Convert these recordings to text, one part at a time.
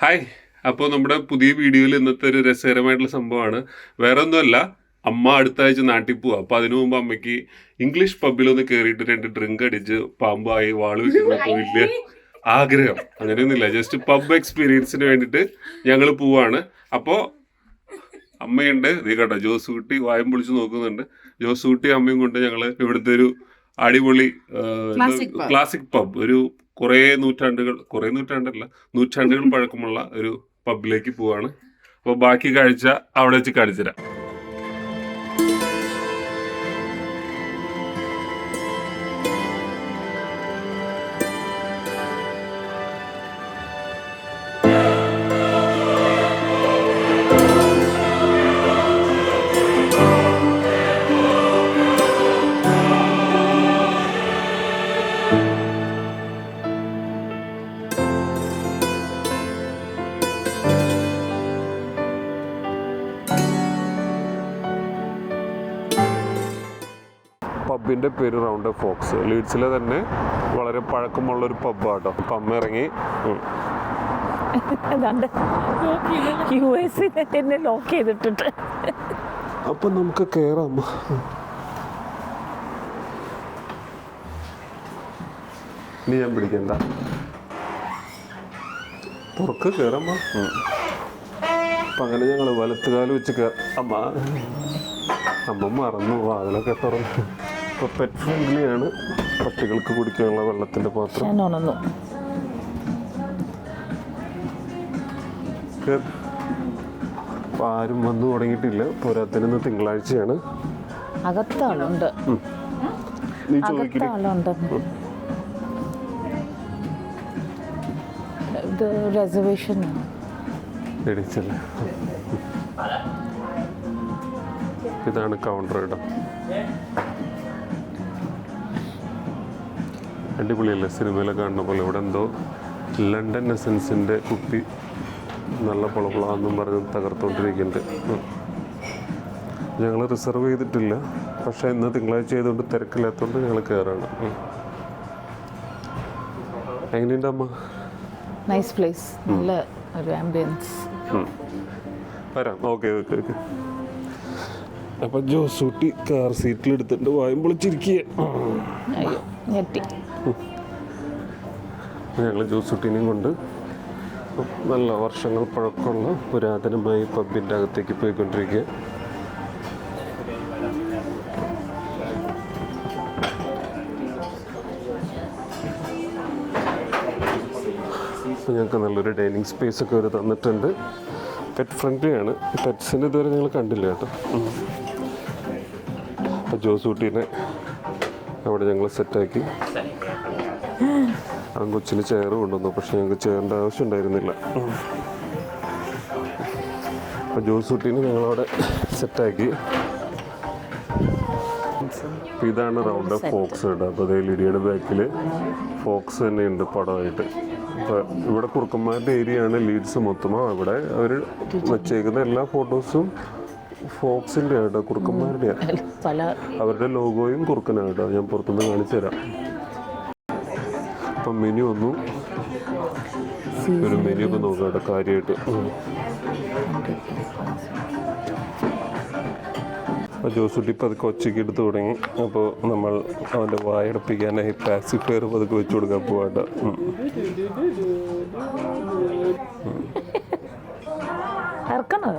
Hi. അപ്പോൾ നമ്മുടെ പുതിയ വീഡിയോയിൽ ഇന്നത്തെ ഒരു രസകരമായിട്ടുള്ള സംഭവമാണ്. വേറെ ഒന്നുമല്ല അമ്മ അടുത്ത ആഴ്ച നാട്ടിൽ പോവാ. അപ്പോൾ അതിനു മുമ്പ് അമ്മയ്ക്ക് ഇംഗ്ലീഷ് പബ്ബിലൊന്ന് കയറിയിട്ട് രണ്ട് ഡ്രിങ്ക് അടിച്ച് പാമ്പായി വാൾ വെക്കുന്നൊക്കെ വലിയ ആഗ്രഹം. അങ്ങനെയൊന്നുമില്ല. ജസ്റ്റ് പബ് എക്സ്പീരിയൻസിന് വേണ്ടിയിട്ട് ഞങ്ങൾ പോവാണ്. അപ്പോൾ അമ്മയുണ്ട്. ഇത് കേട്ടോ ജോസ് കുട്ടി വായം പൊളിച്ച് നോക്കുന്നുണ്ട്. ജോസ് കുട്ടി അമ്മയും കൊണ്ട് ഞങ്ങൾ ഇവിടുത്തെ ഒരു അടിപൊളി ക്ലാസിക് പബ് ഒരു കുറേ നൂറ്റാണ്ടുകൾ കുറേ നൂറ്റാണ്ടല്ല നൂറ്റാണ്ടുകൾ പഴക്കമുള്ള ഒരു പബ്ബിലേക്ക് പോവാണ്. അപ്പോൾ ബാക്കി കാഴ്ച അവിടെ വെച്ച് കാണിച്ചു തരാം പബ്ബിന്റെ പേര് റൗണ്ട് ഫോക്സ് ലീഡ്സിലെ തന്നെ വളരെ പഴക്കമുള്ള ഒരു പബ്ബാട്ടോ അപ്പം അമ്മ ഇറങ്ങി. ഉം. ഏതാണ്ട് യു എസ് എന്നെ ലോക്ക് ചെയ്തിട്ടുണ്ട്. അപ്പൊ നമുക്ക് കേറാം. ഇനി ഞാൻ പിടിക്കണ്ട. പുറക്ക് കയറമ്മ അപ്പൊ അങ്ങനെ ഞങ്ങൾ വലത്തുകാലം വെച്ച് കയറ അമ്മ. അമ്മ മറന്നു. വാതിലൊക്കെ തുറന്നു. ഇപ്പൊ പെറ്റ് ഫ്രണ്ട്ലി ആണ് പട്ടികൾക്ക് കുടിക്കാനുള്ള വെള്ളത്തിന്റെ പാത്രം. ഞാൻ ആരും വന്നു തുടങ്ങിയിട്ടില്ല. പോരാത്തിന് തിങ്കളാഴ്ചയാണ്. അകത്താളുണ്ട്. നീ ചോദിക്കണേ അകത്താളുണ്ട്. ഇത് റിസർവേഷൻ ഇതാണ് കൗണ്ടർ ഇടം. അടിപൊളിയല്ലേ സിനിമയിലൊക്കെ കാണുന്ന പോലെ ഇവിടെ എന്തോ ലണ്ടൻ എസൻസിന്റെ കുപ്പി നല്ല പൊളപ്പൊളാന്നും പറഞ്ഞ് തകർത്തുകൊണ്ടിരിക്കുന്നുണ്ട് ഞങ്ങൾ റിസർവ് ചെയ്തിട്ടില്ല. പക്ഷേ ഇന്ന് തിങ്കളാഴ്ച ചെയ്തുകൊണ്ട് തിരക്കില്ലാത്തതുകൊണ്ട് ഞങ്ങൾ കയറാണ് എങ്ങനെയുണ്ട് അമ്മ? നൈസ് പ്ലേസ് നല്ല ഒരു ആംബിയൻസ്. വരാം. Okay okay okay. അപ്പം ജോസൂട്ടി കാർ സീറ്റിൽ എടുത്തിട്ട് വായും പൊളിച്ചിരിക്കുക ഞങ്ങൾ ജോസൂട്ടിനെയും കൊണ്ട് നല്ല വർഷങ്ങൾ പഴക്കമുള്ള പുരാതനമായ പബ്ബിന്റെ അകത്തേക്ക് പോയിക്കൊണ്ടിരിക്കുക ഞങ്ങൾക്ക് നല്ലൊരു ഡൈനിങ് സ്പേസ് ഒക്കെ അവർ തന്നിട്ടുണ്ട്. പെറ്റ് ഫ്രണ്ട്ലി ആണ്. പെറ്റ്സിന് ഇതുവരെ ഞങ്ങൾ കണ്ടില്ല കേട്ടോ. ജോസൂട്ടീനെ അവിടെ ഞങ്ങൾ സെറ്റാക്കി. ആ കൊച്ചിന് ചെയർ കൊണ്ടുവന്നു പക്ഷെ ഞങ്ങൾക്ക് ചെയറിന്റെ ആവശ്യം ഉണ്ടായിരുന്നില്ല. അപ്പോൾ ജോസൂട്ടീനെ ഞങ്ങളവിടെ സെറ്റാക്കി. ഇതാണ് റൗണ്ട് ഫോക്സ് കേട്ടോ അപ്പോൾ അതേ ലിഡിയുടെ ബാക്കിൽ ഫോക്സ് തന്നെയുണ്ട് പടമായിട്ട്. അപ്പോൾ ഇവിടെ കുറുക്കന്മാരുടെ ഏരിയ ആണ് ലീഡ്സ് മൊത്തം അവിടെ അവർ വെച്ചേക്കുന്ന എല്ലാ ഫോട്ടോസും ഫോക്സിന്റെ ആട്ടോ കുറുക്കന്മാരുടെ പല അവരുടെ ലോഗോയും കുറുക്കനാട്ടോ ഞാൻ പുറത്തുനിന്ന് കാണിച്ചു തരാം. അപ്പം മെനു ഒന്നും ഒരു മെനു ഒക്കെ നോക്കാം കേട്ടോ കാര്യമായിട്ട്. അപ്പോൾ ജോസുട്ടി പതുക്കെ ഒച്ചയ്ക്ക് എടുത്ത് തുടങ്ങി. അപ്പോൾ നമ്മൾ അവന്റെ വായടപ്പിക്കാനായി പാസിഫയർ പതുക്കെ വെച്ച് കൊടുക്കാൻ പോവാട്ടോ. ഇറക്കണോ?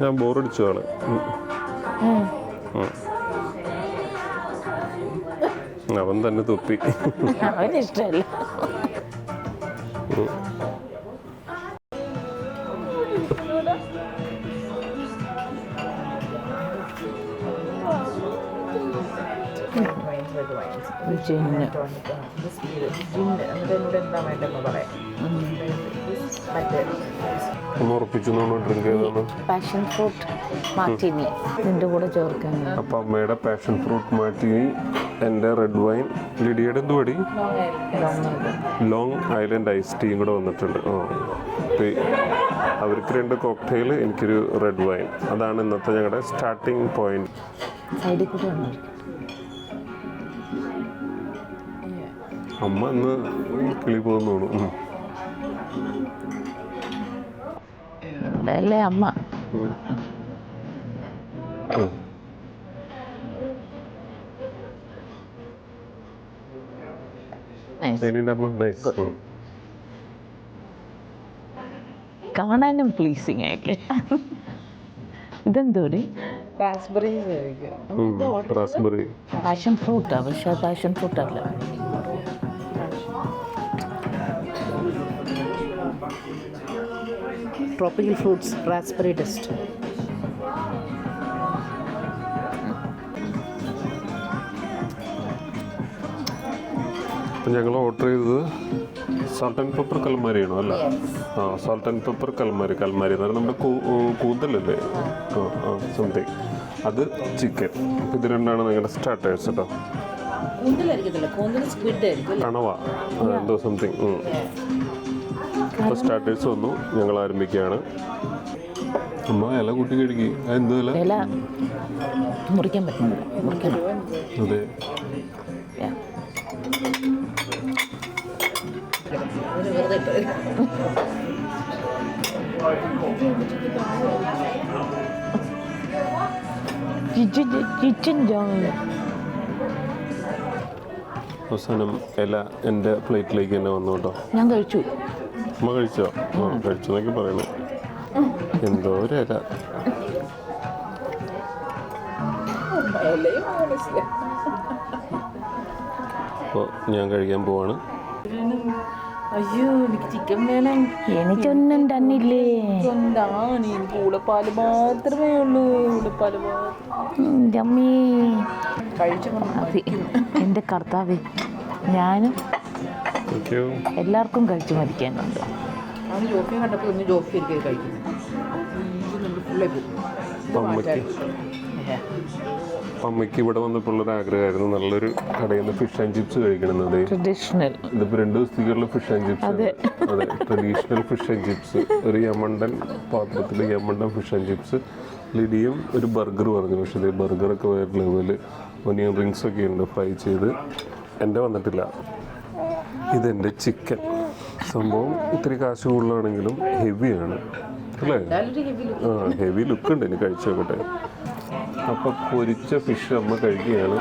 ഞാൻ ബോറടിച്ചു. തന്നെ അവൻ തന്നെ തുപ്പി അവന് ഇഷ്ടമല്ല ജിന്ന് ഒന്ന് ഉറപ്പിച്ചു എന്താ വേണ്ടതെന്ന് ചെയ്താണ് പാഷൻ ഫ്രൂട്ട് മാർട്ടിനി ഇതിന്റെ കൂടെ ചേർക്കാൻ. അപ്പം അമ്മയുടെ പാഷൻ ഫ്രൂട്ട് മാർട്ടിനി എന്റെ റെഡ് വൈൻ ലിഡിയുടെ എന്തുപടി ലോങ് ഐലൻഡ് ഐസ് ടീയും കൂടെ വന്നിട്ടുണ്ട്. ഓ അവർക്ക് രണ്ട് കോക്ടെയിൽ എനിക്കൊരു റെഡ് വൈൻ അതാണ് ഇന്നത്തെ ഞങ്ങളുടെ സ്റ്റാർട്ടിങ് പോയിന്റ് സൈഡിൽ കൂടെ വന്നു അമ്മ ഇന്ന് കിളി പോകുന്നു അല്ലേ അമ്മ. കാണാനും പ്ലീസിങ് ആയിട്ട് ഇതെന്തോടി. പാഷൻ ഫ്രൂട്ടാ പക്ഷെ പാഷൻ ഫ്രൂട്ടല്ല ട്രോപ്പിക്കൽ ഫ്രൂട്ട്സ് റാസ്ബെറി ടെസ്റ്റ് അപ്പം ഞങ്ങൾ ഓർഡർ ചെയ്തത് സാൾട്ട് ആൻഡ് പെപ്പർ കൽമാരിയാണോ അല്ല? ആ salt and pepper calamari calamari എന്ന് പറഞ്ഞാൽ നമ്മുടെ കൂന്തലല്ലേ? ആ ആ സംതിങ് അത് ചിക്കൻ അപ്പം ഇത് രണ്ടാണ് നിങ്ങളുടെ സ്റ്റാർട്ടേഴ്സ് കേട്ടോ കണവ. എന്തോ സംതിങ് ഇപ്പോൾ സ്റ്റാർട്ടേഴ്സ് വന്നു. ഞങ്ങൾ ആരംഭിക്കുകയാണ്. അമ്മ ഇല കൂട്ടി കഴുകി. എന്തോ ഇല? ഇല. മുറിക്കാൻ പറ്റുന്നില്ല മുറിക്കണം അതെ. ജോങ് അവസാനം ഇല എന്റെ പ്ലേറ്റിലേക്ക് തന്നെ വന്നു കേട്ടോ. ഞാൻ കഴിച്ചു. അമ്മ കഴിച്ചോ? ആ കഴിച്ചു എന്നൊക്കെ പറയുന്നു. എന്തോ ഒരു ഇല. അപ്പോൾ ഞാൻ കഴിക്കാൻ പോവാണ്. അയ്യോ എനിക്ക് ചിക്കൻ വേണം. എനിക്കൊന്നും തന്നില്ലേ? എന്താണ് എനിക്ക് ഉളപ്പാൽ മാത്രമേ ഉള്ളൂ. ഉളപ്പാൽ മാത്രം അമ്മേ. കഴിച്ചു എന്റെ കർത്താവേ. ഞാനും താങ്ക് യു എല്ലാവർക്കും കഴിച്ചു മരിക്കാനുണ്ട്. ജോഫിയെ കണ്ടപ്പോൾ ഒന്ന് ജോഫി കഴിക്കുന്നു അമ്മയ്ക്ക് ഇവിടെ വന്നപ്പോഴുള്ളൊരു ആഗ്രഹമായിരുന്നു നല്ലൊരു കടയിൽ നിന്ന് ഫിഷ് ആൻഡ് ചിപ്സ് കഴിക്കണമെന്നത് ട്രഡീഷണൽ ഇതിപ്പോൾ രണ്ട് ദിവസത്തേക്കുള്ള ഫിഷ് ആൻഡ് ചിപ്സ് അതെ. അതെ ട്രഡീഷണൽ ഫിഷ് ആൻഡ് ചിപ്സ് ഒരു യമണ്ടൻ പാത്രത്തിൽ യമണ്ടൻ ഫിഷ് ആൻഡ് ചിപ്സ് ലിഡിയും ഒരു ബർഗർ പറഞ്ഞു പക്ഷേ ഇത് ബർഗറൊക്കെ വേറെ ലെവൽ ഒനിയൻ റിങ്സ് ഒക്കെ ഉണ്ട് ഫ്രൈ ചെയ്ത്. എന്റെ വന്നിട്ടില്ല. ഇതെന്റെ ചിക്കൻ. സംഭവം ഇത്തിരി കാശ് കൂടുതലാണെങ്കിലും ഹെവിയാണ് അല്ലേ? നല്ലൊരു ഹെവി ആ ഹെവി ലുക്ക് ഉണ്ട് എനിക്ക് കഴിച്ചു നോക്കട്ടെ. അപ്പം പൊരിച്ച ഫിഷ് അമ്മ കഴിക്കുകയാണ്.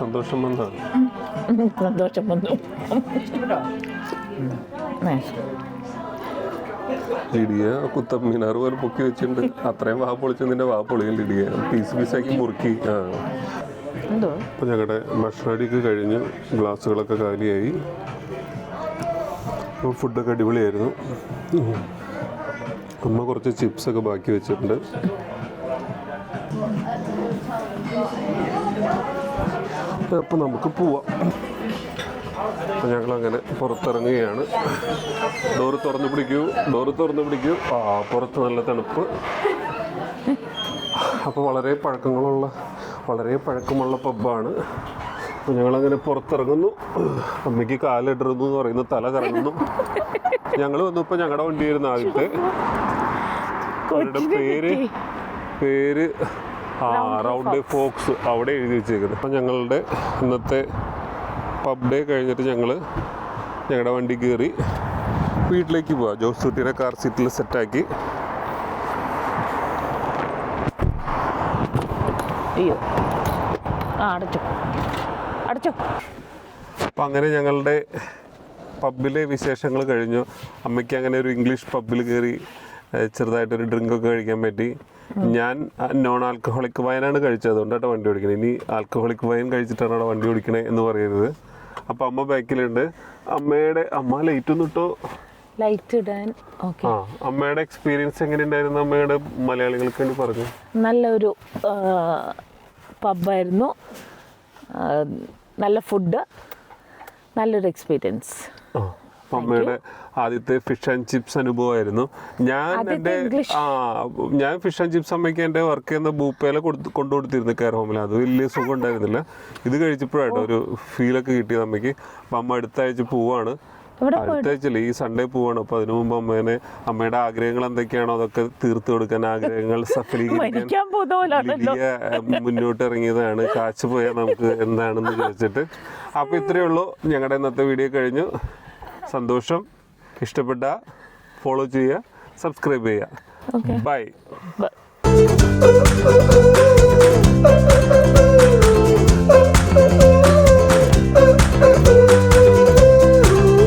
സന്തോഷം വന്നാണ് സന്തോഷം വന്നു. ഇഷ്ടപ്പെട്ടോ? ലിഡിയ കുത്തമ്മീനാറ് പോലെ പൊക്കി വെച്ചിട്ടുണ്ട്. അത്രയും വാ പൊളിച്ച് നിന്റെ വാ പൊളിയും ലിഡിയ പീസ് പീസാക്കി മുറുക്കി. ആ. അപ്പൊ അപ്പോൾ ഞങ്ങളുടെ ഭക്ഷണടിക്ക് കഴിഞ്ഞ് ഗ്ലാസ്സുകളൊക്കെ കാലിയായി. ഫുഡൊക്കെ അടിപൊളിയായിരുന്നു. അമ്മ കുറച്ച് ചിപ്സൊക്കെ ബാക്കി വെച്ചിട്ടുണ്ട്. അപ്പോൾ നമുക്ക് പോവാം. അപ്പോൾ ഞങ്ങളങ്ങനെ പുറത്തിറങ്ങുകയാണ്. ഡോറ് തുറന്നു പിടിക്കൂ. ഡോറ് തുറന്നു പിടിക്കൂ. ആ പുറത്ത് നല്ല തണുപ്പ്. അപ്പോൾ വളരെ പഴക്കങ്ങളുള്ള വളരെ പഴക്കമുള്ള പബ്ബാണ് അപ്പോൾ ഞങ്ങളങ്ങനെ പുറത്തിറങ്ങുന്നു. അമ്മയ്ക്ക് കാലിടരുന്നു എന്ന് പറയുന്നു. തല കറങ്ങുന്നു. ഞങ്ങൾ വന്നപ്പോൾ ഞങ്ങളുടെ വണ്ടിയായിരുന്നു ആദ്യത്തെ. അവരുടെ പേര് പേര് ആ റൗണ്ട് ഫോക്സ് അവിടെ എഴുതി വെച്ചേക്കുന്നത്. അപ്പം ഞങ്ങളുടെ ഇന്നത്തെ പബ് ഡേ കഴിഞ്ഞിട്ട് ഞങ്ങൾ ഞങ്ങളുടെ വണ്ടി കയറി വീട്ടിലേക്ക് പോവാം. ജോസ് കുട്ടീനെ കാർ സീറ്റിൽ സെറ്റാക്കി അയ്യോ. ആ അടച്ചോ. അടച്ചോ. അപ്പം അങ്ങനെ ഞങ്ങളുടെ പബ്ബിലെ വിശേഷങ്ങൾ കഴിഞ്ഞു. അമ്മയ്ക്ക് അങ്ങനെ ഒരു ഇംഗ്ലീഷ് പബ്ബിൽ കയറി ചെറുതായിട്ടൊരു ഡ്രിങ്കൊക്കെ കഴിക്കാൻ പറ്റി. ഞാൻ നോൺ ആൽക്കഹോളിക് വൈനാണ് കഴിച്ചത്. അതുകൊണ്ടാണ് വണ്ടി ഓടിക്കുന്നത് ഇനി ആൽക്കഹോളിക് വൈൻ കഴിച്ചിട്ടാണ് അവിടെ വണ്ടി ഓടിക്കണേ എന്ന് പറയരുത്. അപ്പം അമ്മ ബാക്കിലുണ്ട്. അമ്മയുടെ അമ്മ ലൈറ്റ് ഒന്നും ഇട്ടോ? ലൈറ്റ് ഇടാൻ ഓക്കെ അമ്മയുടെ എക്സ്പീരിയൻസ് എങ്ങനെയുണ്ടായിരുന്നു? അമ്മയുടെ മലയാളികൾക്ക് വേണ്ടി പറഞ്ഞു. നല്ലൊരു പബ്ബായിരുന്നു നല്ല ഫുഡ് നല്ലൊരു എക്സ്പീരിയൻസ് അമ്മയുടെ ആദ്യത്തെ ഫിഷ് ആൻഡ് ചിപ്സ് അനുഭവമായിരുന്നു. ഞാൻ എന്റെ ആ ഞാൻ ഫിഷ് ആൻഡ് ചിപ്സ് അമ്മയ്ക്ക് എന്റെ വർക്ക് ചെയ്യുന്ന ബൂപ്പേല കൊടുത്ത് കൊണ്ടു കൊടുത്തിരുന്നു കെയർ ഹോമിൽ അത് വലിയ സുഖം ഉണ്ടായിരുന്നില്ല ഇത് കഴിച്ചപ്പോഴാട്ടോ ഒരു ഫീലൊക്കെ കിട്ടിയത് അമ്മയ്ക്ക്. അപ്പം അമ്മ അടുത്ത ആഴ്ച പോവാണ് അടുത്താഴ്ചയില്ല ഈ സൺഡേ പോവാണ്. അപ്പൊ അതിനു മുമ്പ് അമ്മേനെ അമ്മയുടെ ആഗ്രഹങ്ങൾ എന്തൊക്കെയാണോ അതൊക്കെ തീർത്തു കൊടുക്കാൻ ആഗ്രഹങ്ങൾ സഫലീകരിക്കാൻ ഏഹ്, മുന്നോട്ട് ഇറങ്ങിയതാണ്. കാച്ചു പോയാൽ നമുക്ക് എന്താണെന്ന് ചോദിച്ചിട്ട് അപ്പൊ ഇത്രയേ ഉള്ളൂ. ഞങ്ങളുടെ ഇന്നത്തെ വീഡിയോ കഴിഞ്ഞു. സന്തോഷം. ഇഷ്ടപ്പെട്ട ഫോളോ ചെയ്യുക സബ്സ്ക്രൈബ് ചെയ്യുക. ബൈ